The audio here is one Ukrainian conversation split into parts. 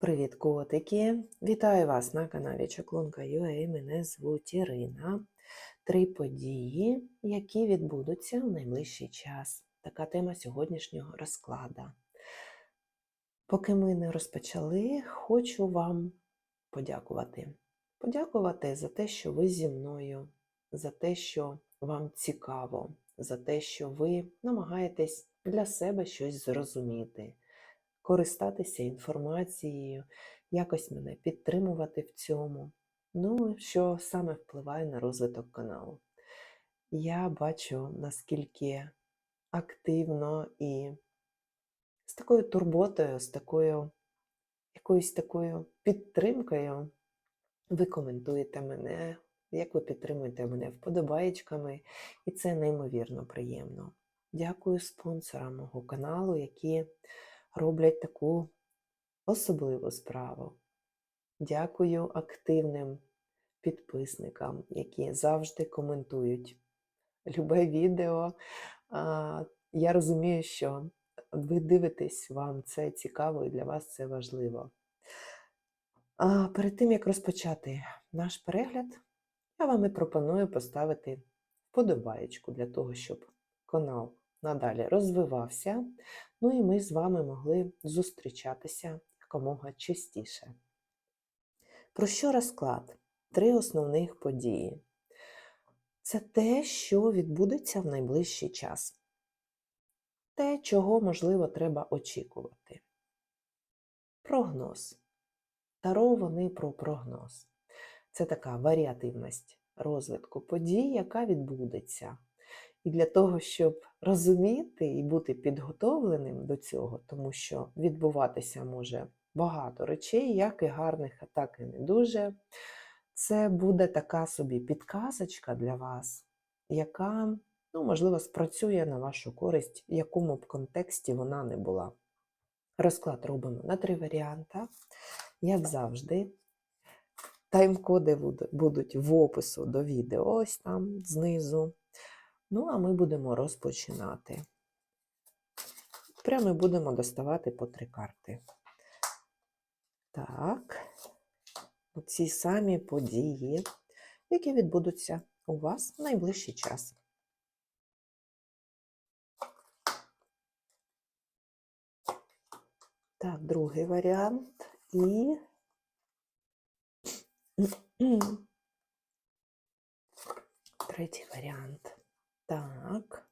Привіт, котики! Вітаю вас на каналі Чаклунка.ua. Мене звуть Ірина. Три події, які відбудуться у найближчий час. Така тема сьогоднішнього розклада. Поки ми не розпочали, хочу вам подякувати. Подякувати за те, що ви зі мною, за те, що вам цікаво, за те, що ви намагаєтесь для себе щось зрозуміти користатися інформацією, якось мене підтримувати в цьому. Ну, що саме впливає на розвиток каналу. Я бачу, наскільки активно і з такою турботою, з такою якоюсь такою підтримкою ви коментуєте мене, як ви підтримуєте мене вподобаєчками, і це неймовірно приємно. Дякую спонсорам мого каналу, які роблять таку особливу справу. Дякую активним підписникам, які завжди коментують любе відео. Я розумію, що ви дивитесь, вам це цікаво і для вас це важливо. А Перед тим, як розпочати наш перегляд, я вам і пропоную поставити вподобаєчку для того, щоб канал надалі розвивався, ну і ми з вами могли зустрічатися якомога частіше. Про що розклад? Три основних події. Це те, що відбудеться в найближчий час. Те, чого, можливо, треба очікувати. Прогноз. Таро вони про прогноз. Це така варіативність розвитку подій, яка відбудеться і для того, щоб розуміти і бути підготовленим до цього, тому що відбуватися може багато речей, як і гарних, а так і не дуже. Це буде така собі підказочка для вас, яка, ну, можливо, спрацює на вашу користь, в якому б контексті вона не була. Розклад робимо на три варіанти, як завжди. Тайм-коди будуть в опису до відео, ось там знизу. Ну, а ми будемо розпочинати. Прямо будемо доставати по три карти. Так, ці самі події, які відбудуться у вас в найближчий час. Так, другий варіант і третій варіант. Так,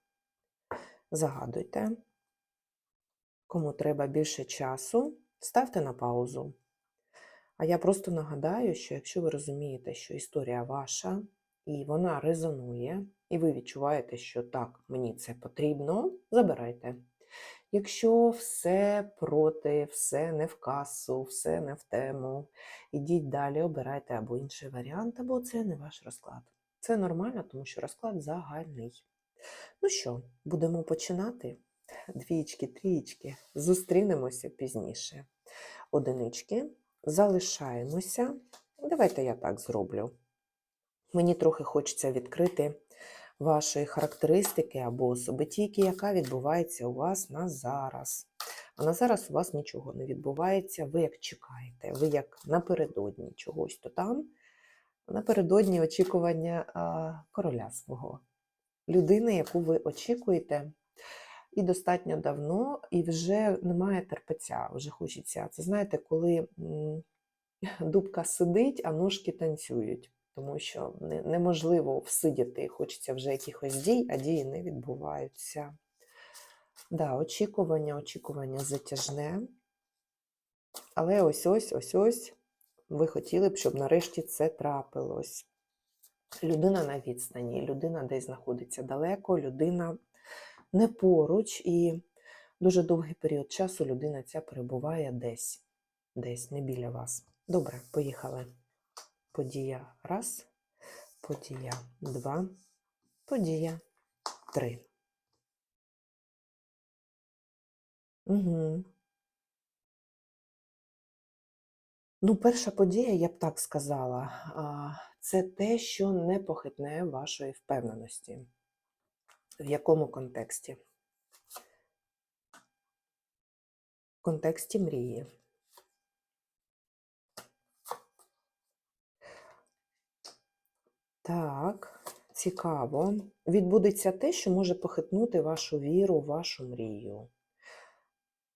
загадуйте. Кому треба більше часу, ставте на паузу. А я просто нагадаю, що якщо ви розумієте, що історія ваша, і вона резонує, і ви відчуваєте, що так, мені це потрібно, забирайте. Якщо все проти, все не в касу, все не в тему, ідіть далі, обирайте або інший варіант, або це не ваш розклад. Це нормально, тому що розклад загальний. Ну що, будемо починати? Двічки, трієчки, зустрінемося пізніше. Одинички, залишаємося. Давайте я так зроблю. Мені трохи хочеться відкрити вашої характеристики або особитійки, яка відбувається у вас на зараз. А на зараз у вас нічого не відбувається, ви як чекаєте, ви як напередодні чогось то там, напередодні очікування короля свого, людини, яку ви очікуєте. І достатньо давно, і вже немає терпеця, вже хочеться. Це знаєте, коли дубка сидить, а ножки танцюють, тому що неможливо всидіти, хочеться вже якихось дій, а дії не відбуваються. Да, Очікування, очікування затяжне. Але ось ось ось ось ви хотіли б, щоб нарешті це трапилось. Людина на відстані, людина десь знаходиться далеко, людина не поруч, і дуже довгий період часу людина ця перебуває десь, десь, не біля вас. Добре, поїхали. Подія раз, подія два, подія три. Угу. Ну, перша подія, я б так сказала, це те, що не похитне вашої впевненості. В якому контексті? В контексті мрії. Так, цікаво. Відбудеться те, що може похитнути вашу віру, вашу мрію.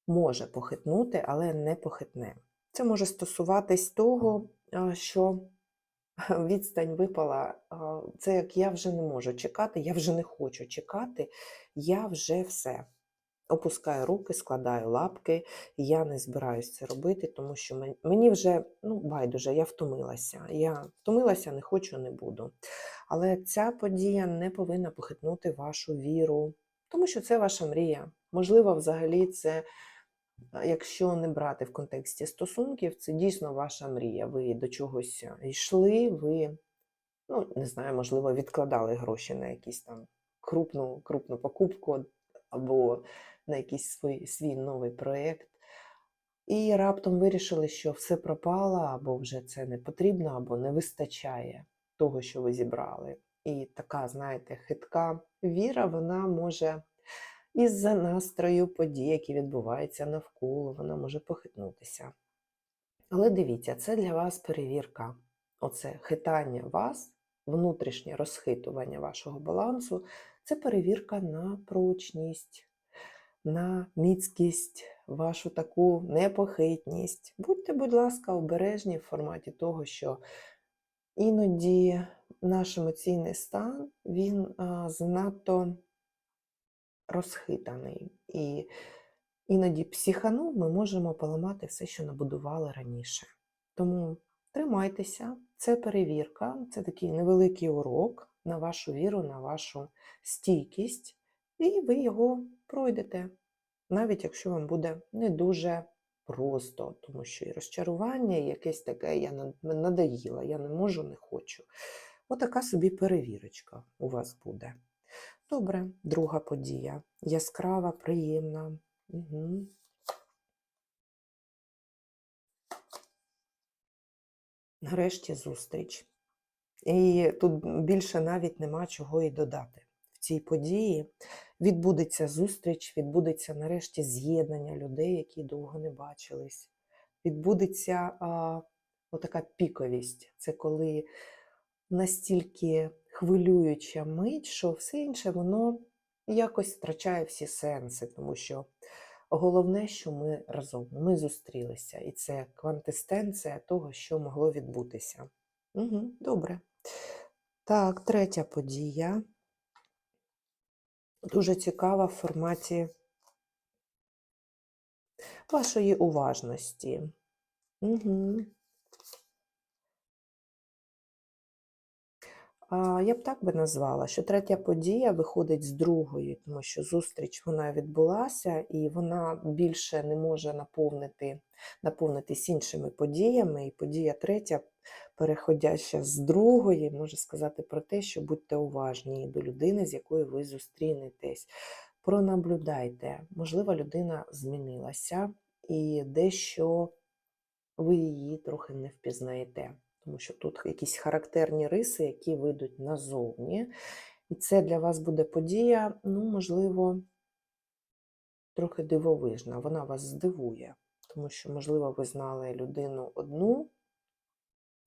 Може похитнути, але не похитне. Це може стосуватись того, що відстань випала. Це як я вже не можу чекати, я вже не хочу чекати, я вже все. Опускаю руки, складаю лапки, я не збираюсь це робити, тому що мені вже ну, байдуже, я втомилася. Я втомилася, не хочу, не буду. Але ця подія не повинна похитнути вашу віру, тому що це ваша мрія. Можливо, взагалі, це, якщо не брати в контексті стосунків, це дійсно ваша мрія. Ви до чогось йшли, ви, ну, не знаю, можливо, відкладали гроші на якісь там крупну, крупну покупку або на якийсь свій, свій новий проєкт. І раптом вирішили, що все пропало, або вже це не потрібно, або не вистачає того, що ви зібрали. І така, знаєте, хитка віра, вона може із-за настрою подій, які відбуваються навколо, вона може похитнутися. Але дивіться, це для вас перевірка. Оце хитання вас, внутрішнє розхитування вашого балансу це перевірка на прочність, на міцкість, вашу таку непохитність. Будьте, будь ласка, обережні в форматі того, що іноді наш емоційний стан він занадто розхитаний. І іноді психанув, ми можемо поламати все, що набудували раніше. Тому тримайтеся, це перевірка, це такий невеликий урок на вашу віру, на вашу стійкість, і ви його пройдете, навіть якщо вам буде не дуже просто, тому що і розчарування, і якесь таке я на- надоїла, я не можу, не хочу. Отака собі перевірочка у вас буде. Добре, друга подія. Яскрава, приємна. Угу. Нарешті зустріч. І тут більше навіть нема чого і додати. В цій події відбудеться зустріч, відбудеться нарешті з'єднання людей, які довго не бачились. Відбудеться а, отака піковість. Це коли настільки хвилююча мить, що все інше воно якось втрачає всі сенси, тому що головне, що ми разом, ми зустрілися, і це квантестенція того, що могло відбутися. Угу, добре. Так, третя подія. Дуже цікава в форматі вашої уважності. Угу. А, Я б так би назвала, що третя подія виходить з другої, тому що зустріч вона відбулася, і вона більше не може наповнити, наповнитись іншими подіями. І подія третя, переходяща з другої, може сказати про те, що будьте уважні до людини, з якою ви зустрінетесь. Пронаблюдайте, можливо, людина змінилася, і дещо ви її трохи не впізнаєте тому що тут якісь характерні риси, які вийдуть назовні. І це для вас буде подія, ну, можливо, трохи дивовижна. Вона вас здивує, тому що, можливо, ви знали людину одну,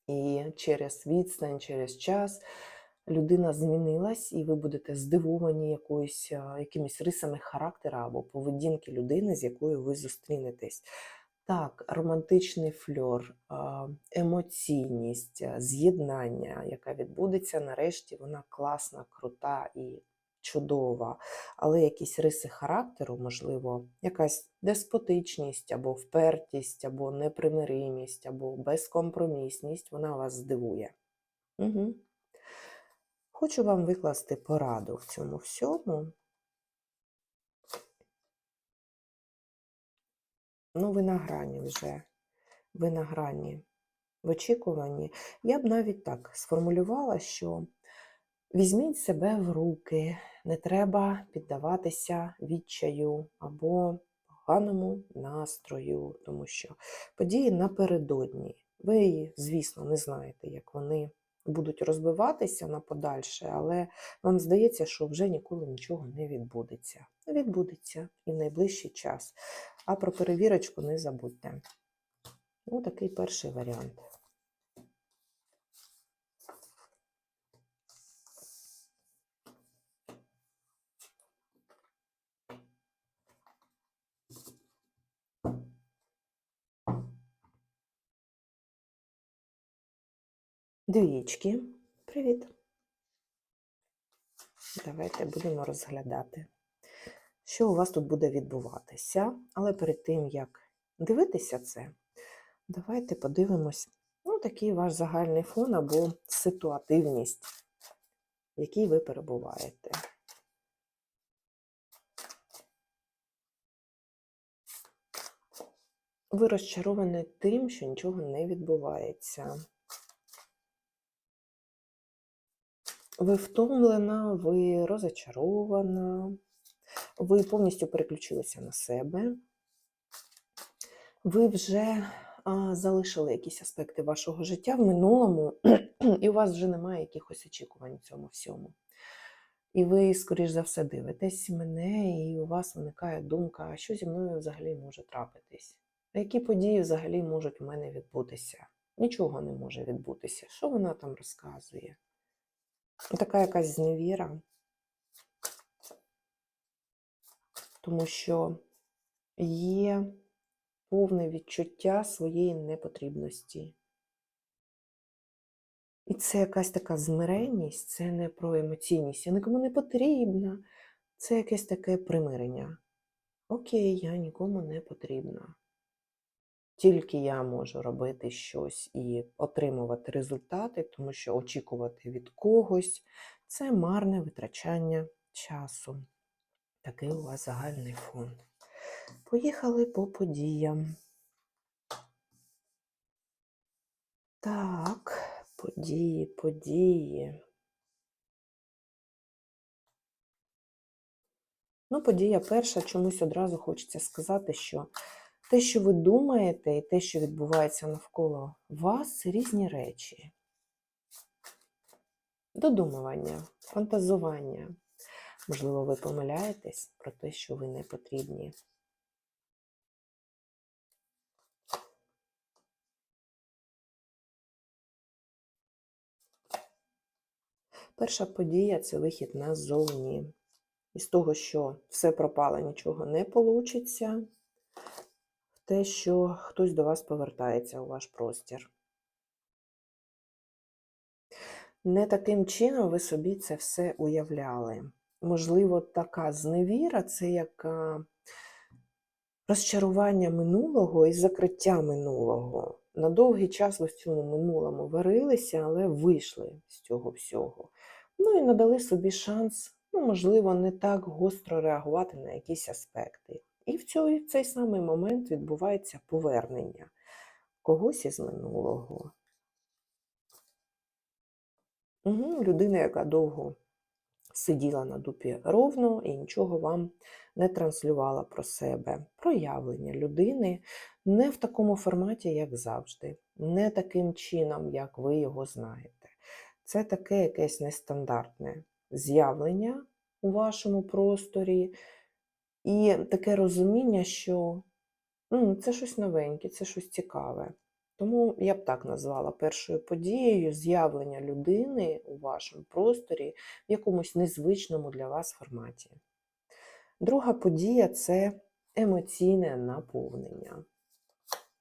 і через відстань, через час людина змінилась, і ви будете здивовані якоюсь, якимись рисами характера або поведінки людини, з якою ви зустрінетесь. Так, романтичний фльор, емоційність, з'єднання, яка відбудеться, нарешті, вона класна, крута і чудова. Але якісь риси характеру, можливо, якась деспотичність, або впертість, або непримиримість, або безкомпромісність, вона вас здивує. Угу. Хочу вам викласти пораду в цьому всьому. Ну, ви на грані вже. Ви на грані в очікуванні. Я б навіть так сформулювала, що візьміть себе в руки, не треба піддаватися відчаю або поганому настрою, тому що події напередодні. Ви, звісно, не знаєте, як вони будуть розбиватися на подальше, але вам здається, що вже ніколи нічого не відбудеться. Відбудеться і в найближчий час. А про перевірочку не забудьте. Ну, такий перший варіант. Двічки. Привіт. Давайте будемо розглядати, що у вас тут буде відбуватися. Але перед тим, як дивитися це, давайте подивимось, ну, такий ваш загальний фон або ситуативність, в якій ви перебуваєте. Ви розчаровані тим, що нічого не відбувається. Ви втомлена, ви розочарована, ви повністю переключилися на себе. Ви вже а, залишили якісь аспекти вашого життя в минулому, і у вас вже немає якихось очікувань в цьому всьому. І ви, скоріш за все, дивитесь мене, і у вас виникає думка, а що зі мною взагалі може трапитись? Які події взагалі можуть у мене відбутися? Нічого не може відбутися. Що вона там розказує? Така якась зневіра, тому що є повне відчуття своєї непотрібності. І це якась така змиренність, це не про емоційність. Я нікому не потрібна. Це якесь таке примирення. Окей, я нікому не потрібна. Тільки я можу робити щось і отримувати результати, тому що очікувати від когось це марне витрачання часу. Такий у вас загальний фон. Поїхали по подіям. Так, події, події. Ну, подія перша, чомусь одразу хочеться сказати, що те, що ви думаєте, і те, що відбувається навколо вас, це різні речі. Додумування, фантазування. Можливо, ви помиляєтесь про те, що ви не потрібні. Перша подія це вихід назовні. Із того, що все пропало, нічого не вийде, те, що хтось до вас повертається у ваш простір. Не таким чином ви собі це все уявляли. Можливо, така зневіра це як розчарування минулого і закриття минулого. На довгий час ви в цьому минулому варилися, але вийшли з цього всього. Ну і надали собі шанс, ну, можливо, не так гостро реагувати на якісь аспекти. І в цей, в цей самий момент відбувається повернення когось із минулого. Угу, Людина, яка довго сиділа на дупі ровно і нічого вам не транслювала про себе. Проявлення людини не в такому форматі, як завжди, не таким чином, як ви його знаєте. Це таке якесь нестандартне з'явлення у вашому просторі. І таке розуміння, що ну, це щось новеньке, це щось цікаве. Тому я б так назвала першою подією з'явлення людини у вашому просторі в якомусь незвичному для вас форматі. Друга подія це емоційне наповнення.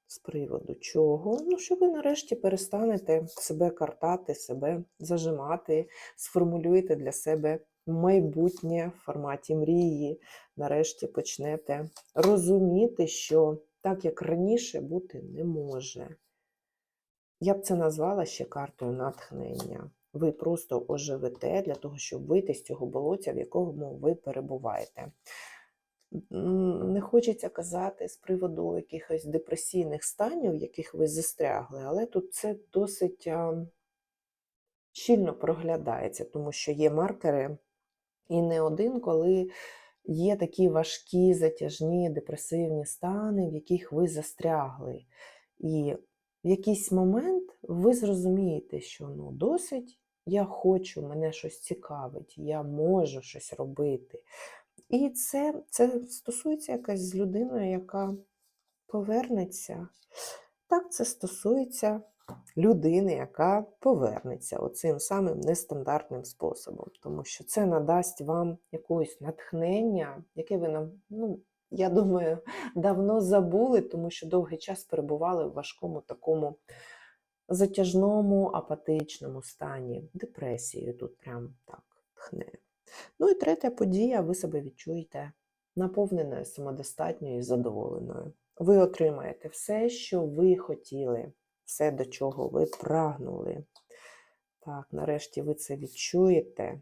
З приводу чого? Ну, що ви нарешті перестанете себе картати, себе зажимати, сформулюєте для себе майбутнє в форматі мрії. Нарешті почнете розуміти, що так, як раніше, бути не може. Я б це назвала ще картою натхнення. Ви просто оживете для того, щоб вийти з цього болоття, в якому ви перебуваєте. Не хочеться казати з приводу якихось депресійних станів, в яких ви застрягли, але тут це досить щільно проглядається, тому що є маркери і не один, коли є такі важкі, затяжні, депресивні стани, в яких ви застрягли. І в якийсь момент ви зрозумієте, що ну досить я хочу, мене щось цікавить, я можу щось робити. І це, це стосується якась з людиною, яка повернеться. Так, це стосується людини, яка повернеться оцим самим нестандартним способом, тому що це надасть вам якогось натхнення, яке ви нам, ну, я думаю, давно забули, тому що довгий час перебували в важкому такому затяжному апатичному стані, депресією тут прям так тхне. Ну і третя подія, ви себе відчуєте наповненою, самодостатньою і задоволеною. Ви отримаєте все, що ви хотіли, все, до чого ви прагнули. Так, нарешті ви це відчуєте.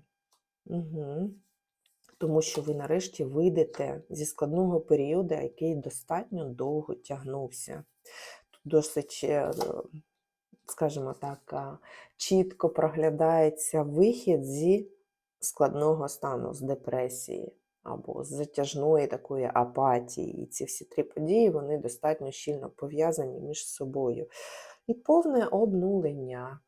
Угу. Тому що ви нарешті вийдете зі складного періоду, який достатньо довго тягнувся. Тут досить, е, скажімо так, чітко проглядається вихід зі складного стану, з депресії або з затяжної такої апатії. І ці всі три події вони достатньо щільно пов'язані між собою. І повне обнулення.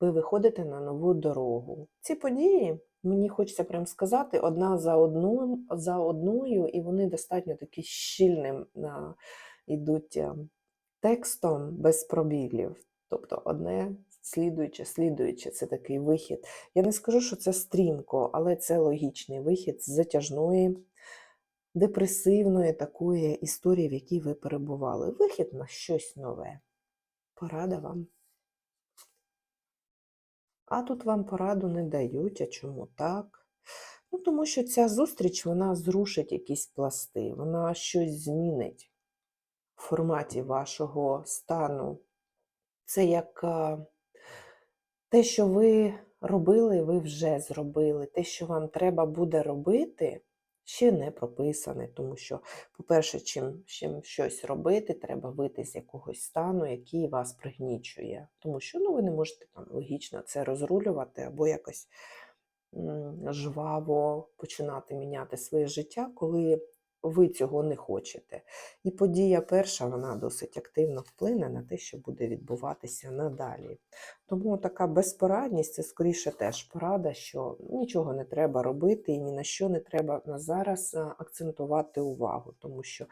Ви виходите на нову дорогу. Ці події, мені хочеться прям сказати, одна за одну, за одною, і вони достатньо такі щільним йдуть текстом без пробілів. Тобто одне слідуюче, слідуюче, це такий вихід. Я не скажу, що це стрімко, але це логічний вихід з затяжної, депресивної такої історії, в якій ви перебували. Вихід на щось нове. Порада вам. А тут вам пораду не дають, а чому так? Ну, тому що ця зустріч вона зрушить якісь пласти, вона щось змінить в форматі вашого стану. Це як а, те, що ви робили, ви вже зробили. Те, що вам треба буде робити, ще не прописане. Тому що, по-перше, чим, чим щось робити, треба вийти з якогось стану, який вас пригнічує. Тому що ну, ви не можете там логічно це розрулювати або якось жваво починати міняти своє життя, коли ви цього не хочете. І подія перша, вона досить активно вплине на те, що буде відбуватися надалі. Тому така безпорадність це скоріше теж порада, що нічого не треба робити і ні на що не треба на зараз акцентувати увагу, тому що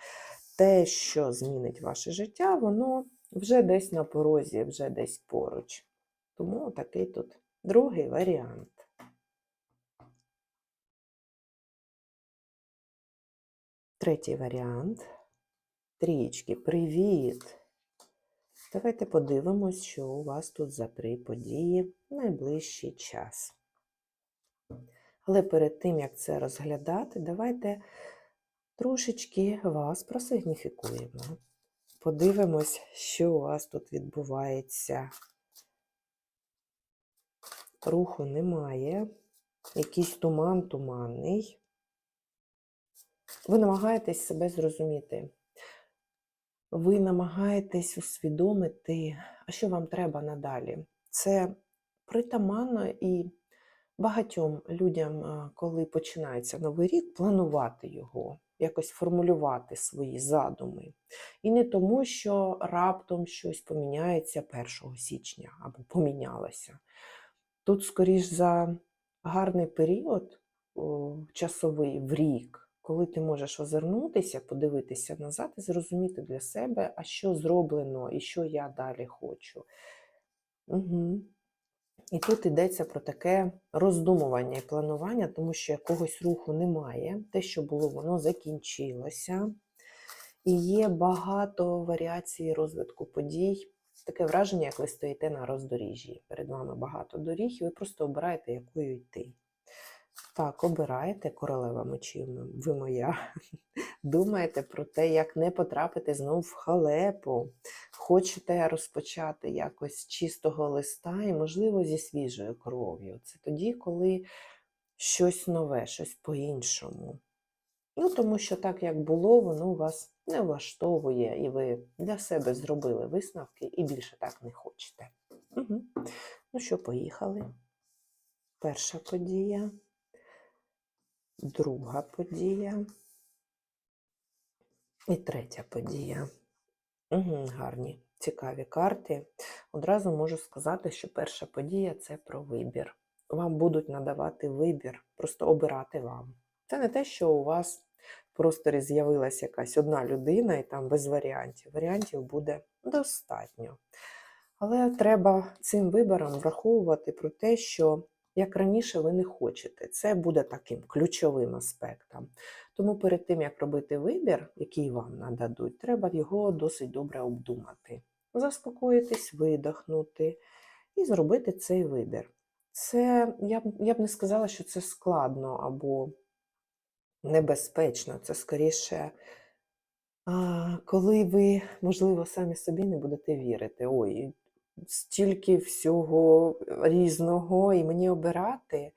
те, що змінить ваше життя, воно вже десь на порозі, вже десь поруч. Тому такий тут другий варіант. Третій варіант. Трієчки, привіт! Давайте подивимось, що у вас тут за три події найближчий час. Але перед тим, як це розглядати, давайте трошечки вас просигніфікуємо. Подивимось, що у вас тут відбувається. Руху немає, якийсь туман туманний. Ви намагаєтесь себе зрозуміти. Ви намагаєтесь усвідомити, а що вам треба надалі. Це притаманно і багатьом людям, коли починається новий рік, планувати його, якось формулювати свої задуми. І не тому, що раптом щось поміняється 1 січня або помінялося. Тут, скоріш за гарний період часовий в рік коли ти можеш озирнутися, подивитися назад і зрозуміти для себе, а що зроблено і що я далі хочу. Угу. І тут йдеться про таке роздумування і планування, тому що якогось руху немає. Те, що було, воно закінчилося. І є багато варіацій розвитку подій. Таке враження, як ви стоїте на роздоріжжі. Перед вами багато доріг, і ви просто обираєте, якою йти. Так, обираєте королева мечів, ви моя. Думаєте про те, як не потрапити знову в халепу. Хочете розпочати якось з чистого листа і, можливо, зі свіжою кров'ю. Це тоді, коли щось нове, щось по-іншому. Ну, тому що так, як було, воно вас не влаштовує, і ви для себе зробили висновки і більше так не хочете. Угу. Ну що, поїхали. Перша подія друга подія і третя подія. Угу, Гарні, цікаві карти. Одразу можу сказати, що перша подія це про вибір. Вам будуть надавати вибір, просто обирати вам. Це не те, що у вас в просторі з'явилася якась одна людина і там без варіантів. Варіантів буде достатньо. Але треба цим вибором враховувати про те, що як раніше ви не хочете. Це буде таким ключовим аспектом. Тому перед тим, як робити вибір, який вам нададуть, треба його досить добре обдумати. заспокоїтись, видихнути і зробити цей вибір. Це я б, я б не сказала, що це складно або небезпечно. Це скоріше, коли ви, можливо, самі собі не будете вірити. Ой, стільки всього різного, і мені обирати.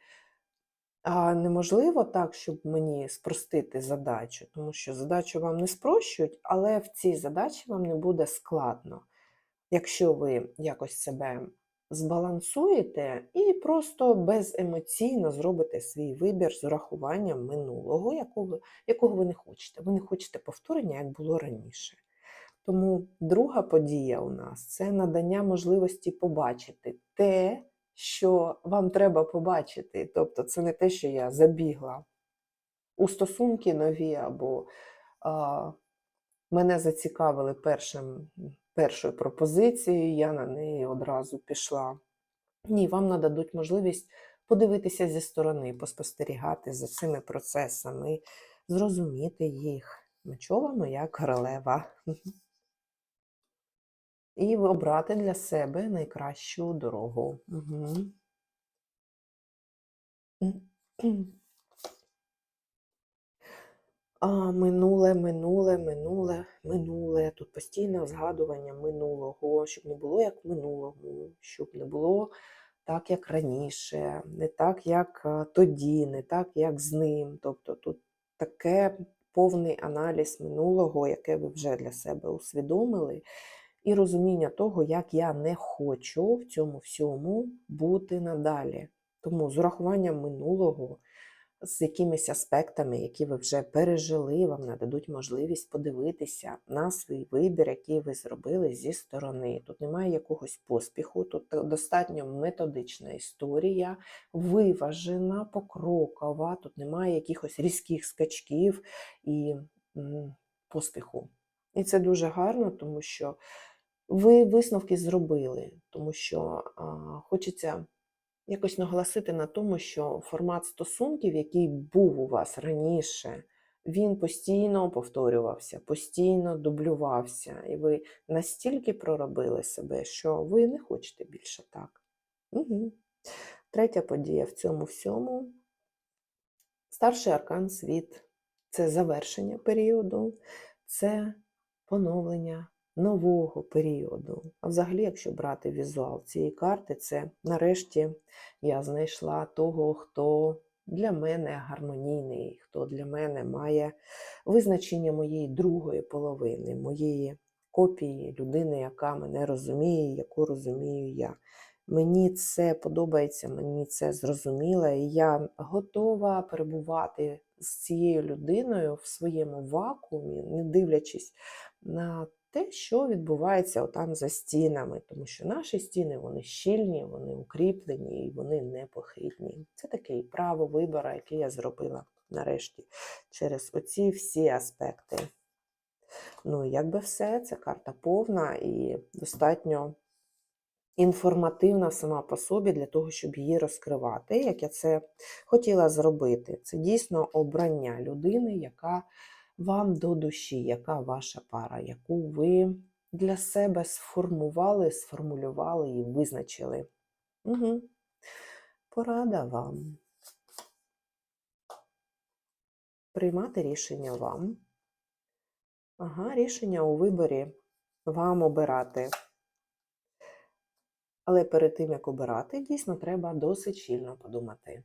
А неможливо так, щоб мені спростити задачу, тому що задачу вам не спрощують, але в цій задачі вам не буде складно, якщо ви якось себе збалансуєте і просто беземоційно зробите свій вибір з урахуванням минулого, якого, якого ви не хочете. Ви не хочете повторення, як було раніше. Тому друга подія у нас це надання можливості побачити те, що вам треба побачити. Тобто це не те, що я забігла у стосунки нові, або а, мене зацікавили першим, першою пропозицією, я на неї одразу пішла. Ні, вам нададуть можливість подивитися зі сторони, поспостерігати за цими процесами, зрозуміти їх мечовими як королева. І обрати для себе найкращу дорогу. Угу. А, минуле, минуле, минуле, минуле. Тут постійне згадування минулого, щоб не було як в минулому, щоб не було так, як раніше, не так, як тоді, не так, як з ним. Тобто тут таке повний аналіз минулого, яке ви вже для себе усвідомили, і розуміння того, як я не хочу в цьому всьому бути надалі. Тому з урахуванням минулого, з якимись аспектами, які ви вже пережили, вам нададуть можливість подивитися на свій вибір, який ви зробили зі сторони. Тут немає якогось поспіху, тут достатньо методична історія, виважена, покрокова, тут немає якихось різких скачків і поспіху. І це дуже гарно, тому що ви висновки зробили, тому що а, хочеться якось наголосити на тому, що формат стосунків, який був у вас раніше, він постійно повторювався, постійно дублювався, і ви настільки проробили себе, що ви не хочете більше так. Угу. Третя подія в цьому всьому. Старший аркан світ це завершення періоду, це поновлення нового періоду. А взагалі, якщо брати візуал цієї карти, це нарешті я знайшла того, хто для мене гармонійний, хто для мене має визначення моєї другої половини, моєї копії людини, яка мене розуміє, яку розумію я. Мені це подобається, мені це зрозуміло, і я готова перебувати з цією людиною в своєму вакуумі, не дивлячись на те, що відбувається отам за стінами, тому що наші стіни вони щільні, вони укріплені і вони непохитні. Це таке право вибору, яке я зробила нарешті через оці всі аспекти. Ну, якби все, це карта повна і достатньо інформативна сама по собі для того, щоб її розкривати, як я це хотіла зробити. Це дійсно обрання людини, яка вам до душі, яка ваша пара, яку ви для себе сформували, сформулювали і визначили. Угу. Порада вам. Приймати рішення вам. Ага, рішення у виборі вам обирати. Але перед тим, як обирати, дійсно треба досить щільно подумати.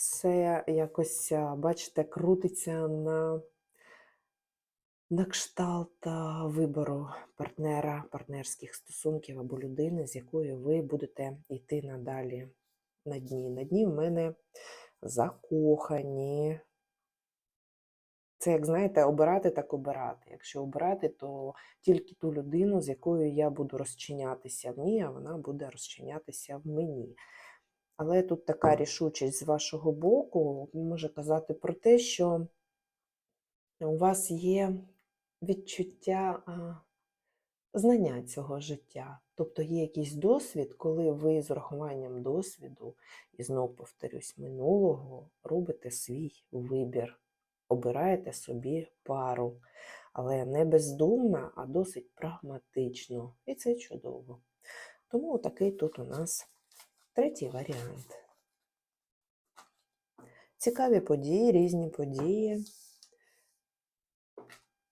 Все якось, бачите, крутиться на, на кшталт вибору партнера, партнерських стосунків або людини, з якою ви будете йти надалі на дні. На дні в мене закохані. Це, як знаєте, обирати так обирати. Якщо обирати, то тільки ту людину, з якою я буду розчинятися в ній, а вона буде розчинятися в мені. Але тут така рішучість з вашого боку може казати про те, що у вас є відчуття знання цього життя. Тобто є якийсь досвід, коли ви з урахуванням досвіду, і знов повторюсь, минулого робите свій вибір, обираєте собі пару. але не бездумно, а досить прагматично. І це чудово. Тому такий тут у нас третій варіант. Цікаві події, різні події.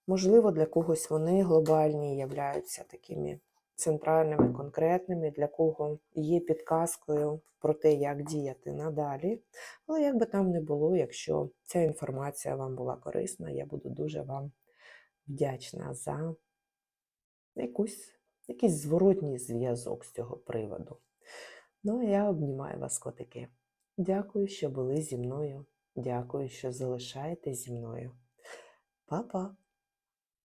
Можливо, для когось вони глобальні являються такими центральними, конкретними, для кого є підказкою про те, як діяти надалі. Але як би там не було, якщо ця інформація вам була корисна, я буду дуже вам вдячна за якусь, якийсь зворотній зв'язок з цього приводу. Ну, а я обнімаю вас, котики. Дякую, що були зі мною. Дякую, що залишаєтесь зі мною. Па-па!